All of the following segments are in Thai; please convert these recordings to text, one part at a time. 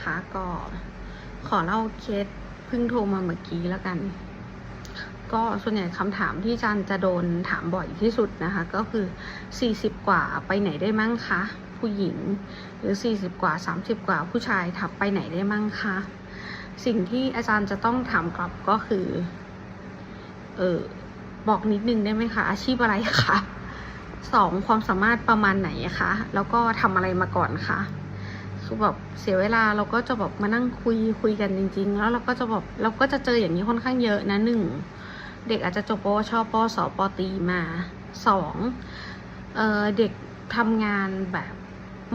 นะคะ ก็ขอเล่าเคสเพิ่งโทรมาเมื่อกี้แล้วกัน ก็ส่วนใหญ่คำถามที่อาจารย์จะโดนถามบ่อยที่สุดนะคะ ก็คือ 40 กว่าไปไหนได้มั่งคะ ผู้หญิง หรือ 40 กว่า 30 กว่าผู้ชายทับไปไหนได้มั่งคะ สิ่งที่อาจารย์จะต้องถามกลับก็คือ เออบอกนิดนึงได้ไหมคะ อาชีพอะไรคะสองความสามารถประมาณไหนคะ แล้วก็ทำอะไรมาก่อนคะ คือแบบเสียเวลาเราก็จะแบบมานั่งคุยคุยกันจริง ๆ แล้วเราก็จะแบบเราก็จะเจออย่างนี้ค่อนข้างเยอะนะหนึ่งเด็กอาจจะจบปวชปสปตีมาสองเออเด็กทำงานแบบ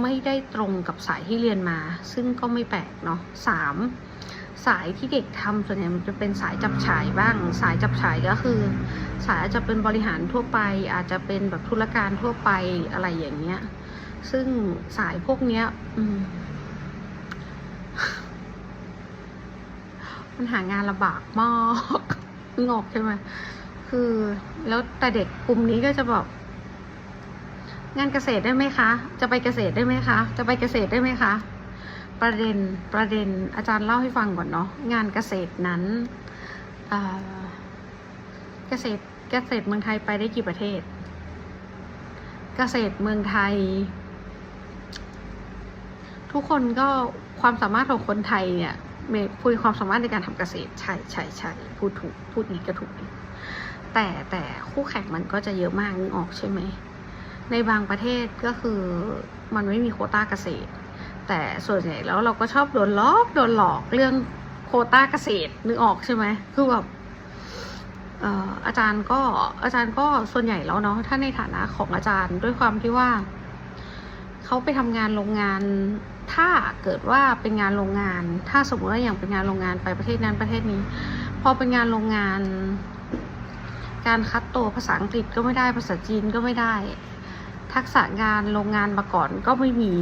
ไม่ได้ตรงกับสายที่เรียนมา ซึ่งก็ไม่แปลกเนาะสามสายที่เด็กทำส่วนใหญ่มันจะเป็นสายจับฉายบ้าง สายจับฉายก็คือ สายอาจจะเป็นบริหารทั่วไป อาจจะเป็นแบบธุรการทั่วไปอะไรอย่างเงี้ย ซึ่งสายพวกเนี้ย อืม มันหางานลำบากมากนึกอกใช่ไหมคือ แล้วแต่เด็กกลุ่มนี้ก็จะบอกงานเกษตรได้ไหมคะ จะไปเกษตรได้ไหมคะ จะไปเกษตรได้ไหมคะ ประเด็นประเด็นอาจารย์เล่าให้ฟังก่อนเนาะงานเกษตรนั้นเกษตรเกษตรเมืองไทยไปได้กี่ประเทศ เกษตรเมืองไทย ทุกคนก็ความสามารถของคนไทยเนี่ยมย์พูดความสามารถในการทำเกษตรใช่ใช่ใช่พูดถูกพูดอีกก็ถูก แต่แต่คู่แข่งมันก็จะเยอะมากนึกออกใช่ไหม ในบางประเทศก็คือมันไม่มีโคต้าเกษตร แต่ส่วนใหญ่แล้วเราก็ชอบโดนล้อกโดนหลอกเรื่องโคต้าเกษตรนึกออกใช่ไหมคือแบบอาจารย์ก็อาจารย์ก็ส่วนใหญ่แล้วเนาะถ้าในฐานะของอาจารย์ด้วยความที่ว่า เขาไปทำงานโรงงาน ถ้าเกิดว่าเป็นงานโรงงาน ถ้าสมมติว่าอย่างเป็นงานโรงงานไปประเทศนั้นประเทศนี้ พอเป็นงานโรงงาน การคัดตัวภาษาอังกฤษก็ไม่ได้ภาษาจีนก็ไม่ได้ ทักษะงานโรงงานมาก่อนก็ไม่มี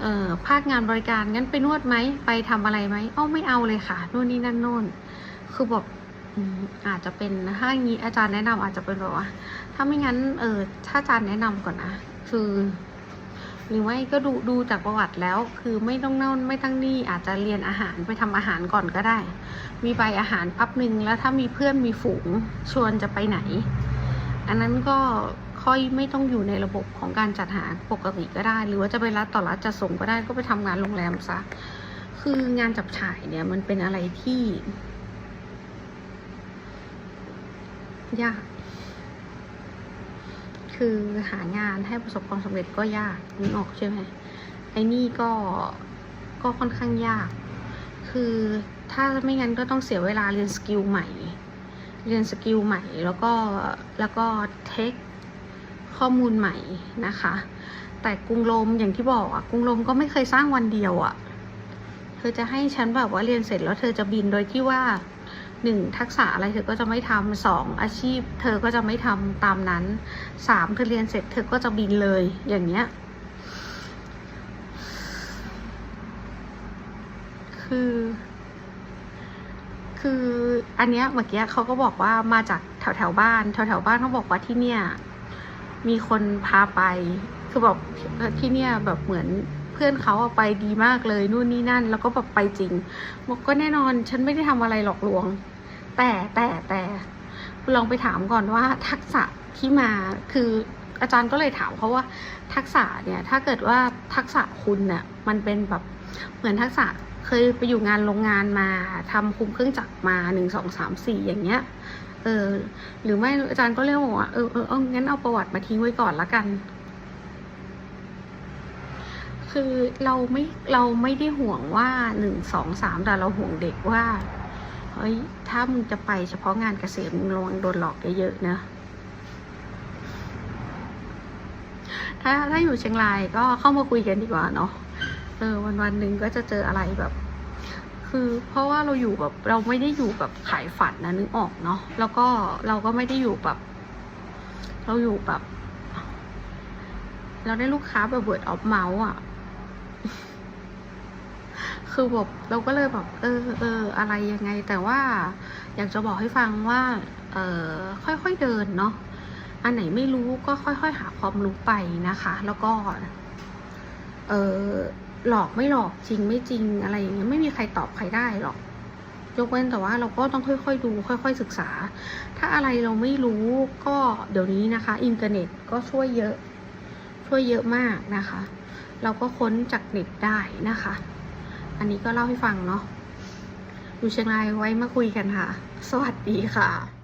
เอ่อภาคงานบริการงั้นไปนวดไหมไปทำอะไรไหมอ้อไม่เอาเลยค่ะนู่นนี่นั่นโน่นคือแบบอืม อาจจะเป็นถ้าอย่างนี้อาจารย์แนะนำอาจจะเป็นแบบว่า ถ้าไม่งั้นเออถ้าอาจารย์แนะนำก่อนนะคือหรือไม่ก็ดูดูจากประวัติแล้ว คือไม่ต้องเน่าไม่ตั้งนี่อาจจะเรียนอาหารไปทำอาหารก่อนก็ได้ มีใบอาหารปั๊บหนึ่งแล้วถ้ามีเพื่อนมีฝูงชวนจะไปไหน อันนั้นก็ค่อยไม่ต้องอยู่ในระบบของการจัดหาปกติก็ได้ หรือว่าจะไปรัดต่อรัดจะส่งก็ได้ก็ไปทำงานโรงแรมซะคืองานจับฉ่ายเนี่ยมันเป็นอะไรที่ ยาก คือหางานให้ประสบความสำเร็จก็ยากนึกออกใช่ไหมไอ้นี่ก็ก็ค่อนข้างยาก คือถ้าไม่งั้นก็ต้องเสียเวลาเรียนสกิลใหม่ เรียนสกิลใหม่แล้วก็แล้วก็เทคข้อมูลใหม่นะคะ แต่กรุงโรมอย่างที่บอกอะกรุงโรมก็ไม่เคยสร้างวันเดียวอะเธอจะให้ฉันแบบว่าเรียนเสร็จแล้วเธอจะบินโดยที่ว่า หนึ่งทักษะอะไรเธอก็จะไม่ทำสองอาชีพ เธอก็จะไม่ทำตามนั้นสามเธอเรียนเสร็จเธอก็จะบินเลยอย่างเงี้ย คือ คืออันเนี้ยเมื่อกี้เขาก็บอกว่ามาจากแถวแถวบ้านแถวแถวบ้านเขาบอกว่าที่เนี่ย มีคนพาไป คือแบบที่เนี่ยแบบเหมือน พื่อนเขาอไปดีมากเลยนู่นนี่นั่น แล้วก็แบบไปจริงบอกก็แน่นอนฉันไม่ได้ทำอะไรหลอกลวง แต่แต่แต่ลองไปถามก่อนว่าทักษะที่มาคืออาจารย์ก็เลยถามเขาว่าทักษะเนี่ยถ้าเกิดว่าทักษะคุณเนี่ยมันเป็นแบบเหมือนทักษะเคยไปอยู่งานโรงงานมาทำคุมเครื่องจักรมาหนึ่งสองสามสี่อย่างเงี้ยเออหรือไม่อาจารย์ก็เรียกบอกว่าเออเอองั้นเอาประวัติมาทิ้งไว้ก่อนละกัน คือเราไม่เราไม่ได้ห่วงว่าหนึ่งสองสามแต่เราห่วงเด็กว่าเฮ้ยถ้ามึงจะไปเฉพาะงานเกษตรมึงระวังโดนหลอกเยอะๆนะถ้าถ้าอยู่เชียงรายก็เข้ามาคุยกันดีกว่าเนาะเออวันวันหนึ่งก็จะเจออะไรแบบ คือเพราะว่าเราอยู่แบบเราไม่ได้อยู่แบบขายฝันนะนึกออกเนาะแล้วก็เราก็ไม่ได้อยู่แบบ เราอยู่แบบ เราได้ลูกค้าแบบ word of mouth อะ คือแบบเราก็เลยแบบเออเอออะไรยังไง แต่ว่าอยากจะบอกให้ฟังว่า เออค่อยๆเดินเนาะอันไหนไม่รู้ก็ค่อย ๆ หาความรู้ไปนะคะ แล้วก็เออหลอกไม่หลอกจริงไม่จริงอะไรอย่างเงี้ยไม่มีใครตอบใครได้หรอกยกเว้นแต่ว่าเราก็ต้องค่อยๆดู ค่อย ๆศึกษา ถ้าอะไรเราไม่รู้ก็เดี๋ยวนี้นะคะ อินเทอร์เน็ตก็ช่วยเยอะ ช่วยเยอะมากนะคะ เราก็ค้นจากเน็ตได้นะคะ อันนี้ก็เล่าให้ฟังเนาะอยู่เชียงรายไว้มาคุยกันค่ะ สวัสดีค่ะ